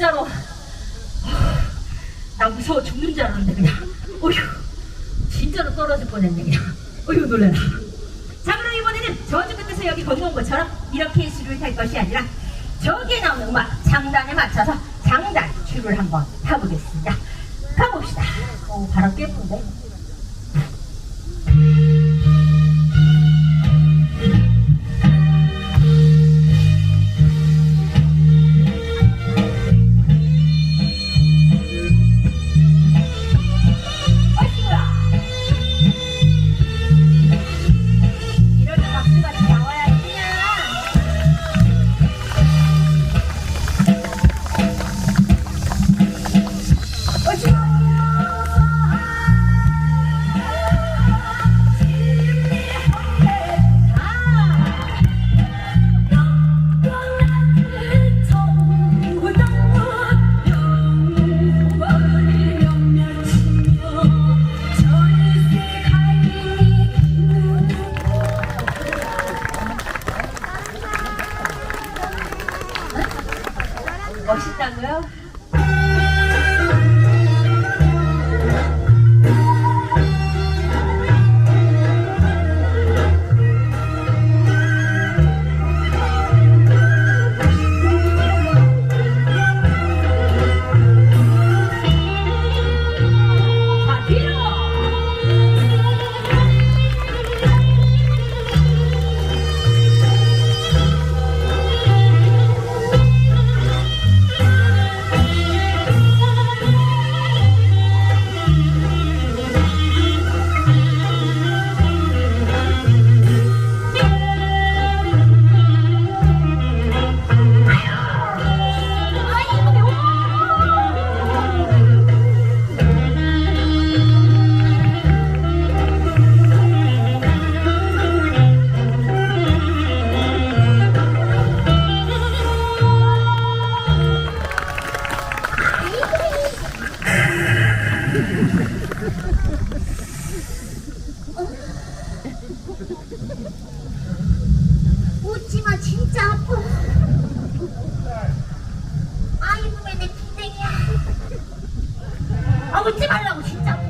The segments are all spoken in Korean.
진짜로. 아, 나 무서워 죽는 줄 알았는데 그냥. 어휴 진짜로 떨어질 뻔했네 그냥. 어휴 놀래라. 자 그럼 이번에는 저주 끝에서 여기 건너온 것처럼 이렇게 수를 탈 것이 아니라 저기에 나오는 음악 장단에 맞춰서 장단 줄을 한번 타보겠습니다. 가봅시다. 오 바람 꽤 부는데. 웃지마 진짜 아파 아이고 왜내 기생이야 아, 웃지 말라고, 진짜.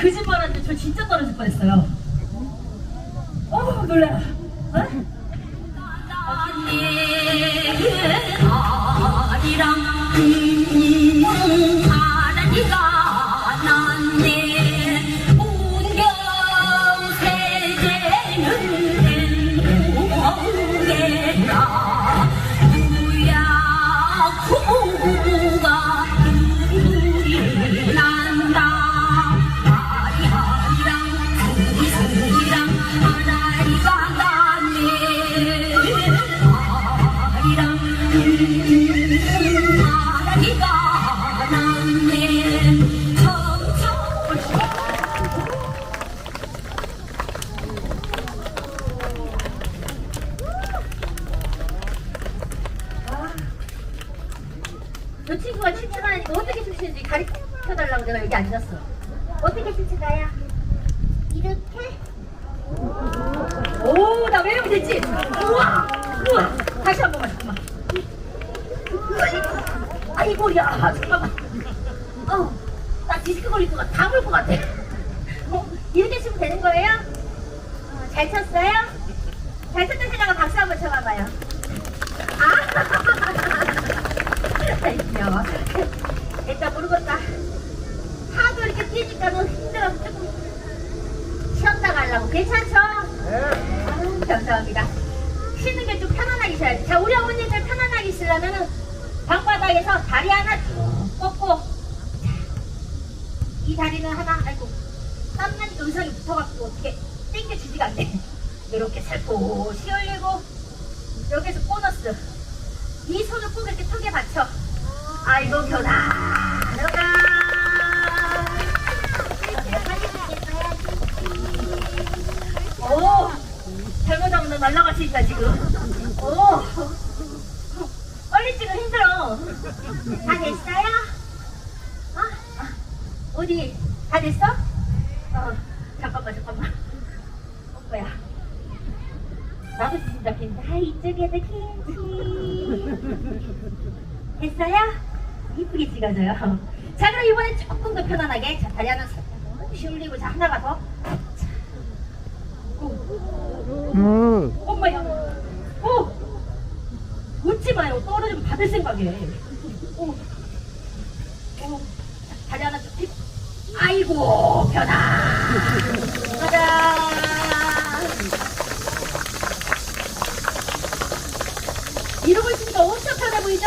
거짓말하는데 저 진짜 떨어질 뻔했어요. 어 놀래라. 어? 하나니가 너 친구가 춤추라니까 어떻게 춤추는지 가르쳐달라고 내가 여기 앉았어. 어떻게 춤추나요? 이렇게? 오, 나 외우면 됐지? 우와! 우와! 다시 한 번만, 잠깐만. 아이고, 야, 잠깐만. 어, 나 디스크 걸릴 것 같아. 다물 것 같아. 어, 이렇게 추면 되는 거예요? 어, 잘 쳤어요? 잘 쳤던 생각은 박수 한번 쳐봐봐요. 아, 아이, 귀여워. 일단 모르겠다. 하도 이렇게 뛰니까는 힘들어서 조금 쉬었다 가려고. 괜찮죠? 아유, 감사합니다. 쉬는 게 좀 편안하게 쉬어야지. 자, 우리 어머니들 편안하게 쉬려면은 방바닥에서 다리 하나 쭉 뻗고, 자, 이 다리는 하나, 아이고, 땀난 의상이 붙어갖고 어떻게 땡겨지지가 않네. 이렇게 살포시 올리고, 여기서 보너스. 이 손을 꼭 이렇게 턱에 받쳐. 아이고, 편안하다. 오! 잘못하면 너 날라갈 수 있다, 지금. 오! 빨리 찍으면 힘들어. 다 됐어요? 아, 아, 어디? 다 됐어? 어, 잠깐만, 잠깐만. 오빠야. 나도 진짜 괜찮 아. 이쪽에도 괜찮지. 됐어요? 이쁘게 찍어줘요. 자, 그럼 이번에 조금 더 편안하게. 자, 다리 하나 살짝 올리고, 자, 하나가 더. 자. 오. 엄마야. 오! 웃지 마요. 떨어지면 받을 생각에. 오. 오. 자, 다리 하나 쭉 펴. 아이고, 편안. 가자. 이러고 있으니까 엄청 편해 보이죠?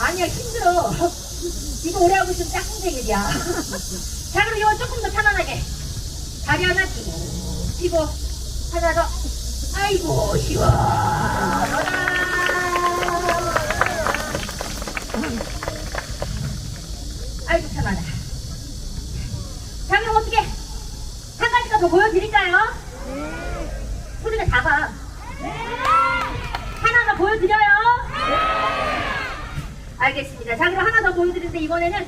아니야, 힘들어. 이거 오래 하고 있으면 짝꿍쟁이야. 자, 그럼 이거 조금 더 편안하게. 다리 하나 쭉 펴고, 하나 더. 아이고, 시원하다. 아이고, 편하다. 자, 그럼 어떻게? 한 가지가 더 보여드릴까요? 소리가 작아. 하나 더 보여드려요? 알겠습니다. 자, 그럼 하나 더 보여드리는데 이번에는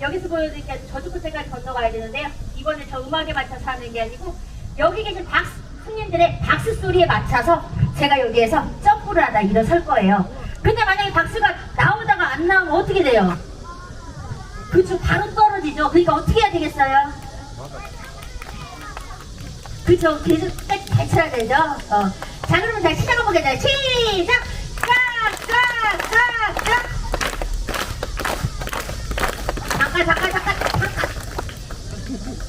여기서 보여드릴 게 아니고 저쪽 끝에까지 건너가야 되는데요. 이번에 저 음악에 맞춰서 하는 게 아니고 여기 계신 박수, 손님들의 박수 소리에 맞춰서 제가 여기에서 점프를 하다 일어설 거예요. 근데 만약에 박수가 나오다가 안 나오면 어떻게 돼요? 그쵸, 바로 떨어지죠. 그러니까 어떻게 해야 되겠어요? 그쵸, 계속 쳐야 되죠. 어. 자, 그러면 자, 시작해보겠습니다. 시작! 짝, 짝, 짝, 짝! 잠깐, 잠깐, 잠깐, 잠깐.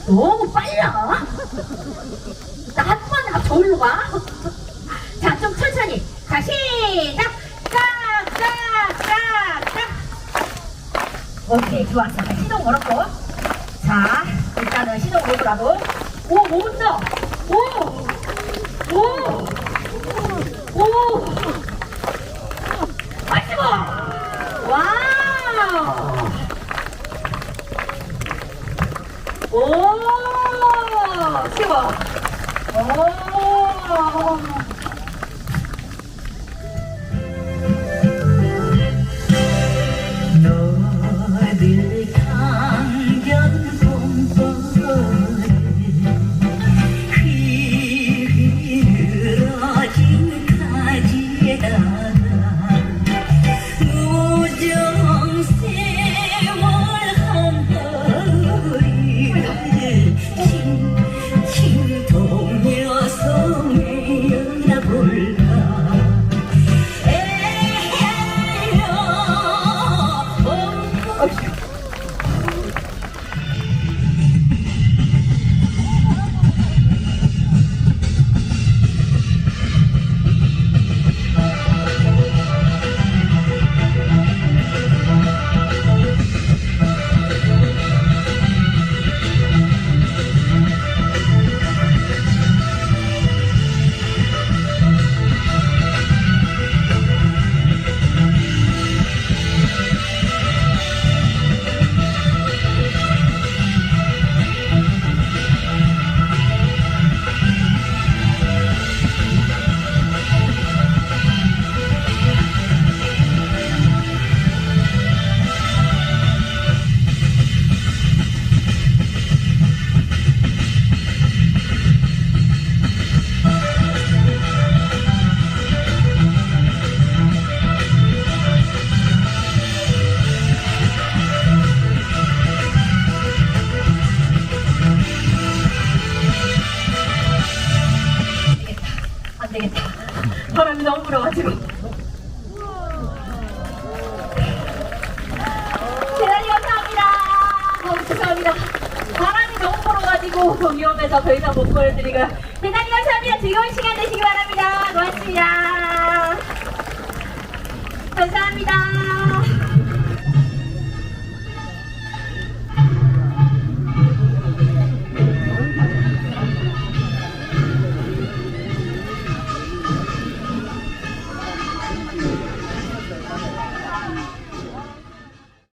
너무 빨라. 나한 번에 막 저기로 가. 자, 좀 천천히. 자, 시작! 짝! 오케이, 좋았어. 자, 시동 걸었고. 자, 일단은 시동 걸고라도. 오, 멈춰! 오! 오! 오! 마시고! 와우! 오! 쉬워! 오! 죄송합니다. 바람이 너무 불어가지고 위험해서 더 이상 못 보여드리고요. 대단히 감사합니다. 즐거운 시간 되시기 바랍니다. 고맙습니다. 감사합니다.